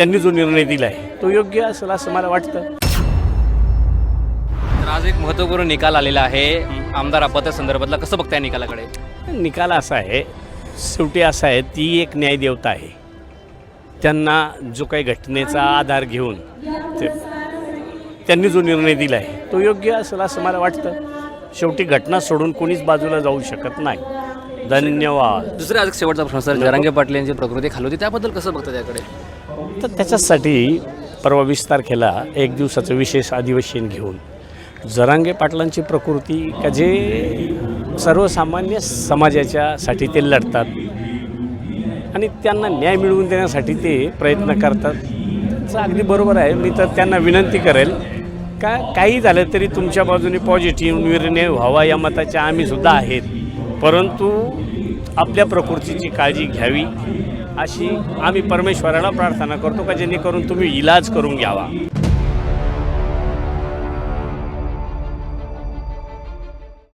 त्यांनी जो निर्णय दिला आहे तो योग्य असेल असं मला वाटतं. तर आज एक महत्त्वपूर्ण निकाल आलेला आहे. आमदार अपत्यासंदर्भातला कसं बघताय निकालाकडे? निकाल असा आहे शेवटी असा आहे ती एक न्यायदेवता आहे. त्यांना जो काही घटनेचा आधार घेऊन ते त्यांनी जो निर्णय दिला आहे तो योग्य असेल असं मला वाटतं. शेवटी घटना सोडून कोणीच बाजूला जाऊ शकत नाही. धन्यवाद. दुसरा आज शेवटचा प्रश्न सर जरांगे पाटील यांची प्रकृती खाली त्याबद्दल कसं बघता त्याकडे? तर त्याच्यासाठी परवा वीस तारखेला एक दिवसाचं विशेष अधिवेशन घेऊन जरांगे पाटलांची प्रकृती का जे सर्वसामान्य समाजाच्यासाठी ते लढतात आणि त्यांना न्याय मिळवून देण्यासाठी ते प्रयत्न करतात त्याचं अगदी बरोबर आहे. मी तर त्यांना विनंती करेल का काही झालं तरी तुमच्या बाजूने पॉझिटिव्ह निर्णय व्हावा या मताच्या आम्हीसुद्धा आहेत. परंतु आपल्या प्रकृतीची काळजी घ्यावी. अशी आम्ही परमेश्वराला प्रार्थना करतो का जेणेकरून तुम्ही इलाज करून घ्यावा.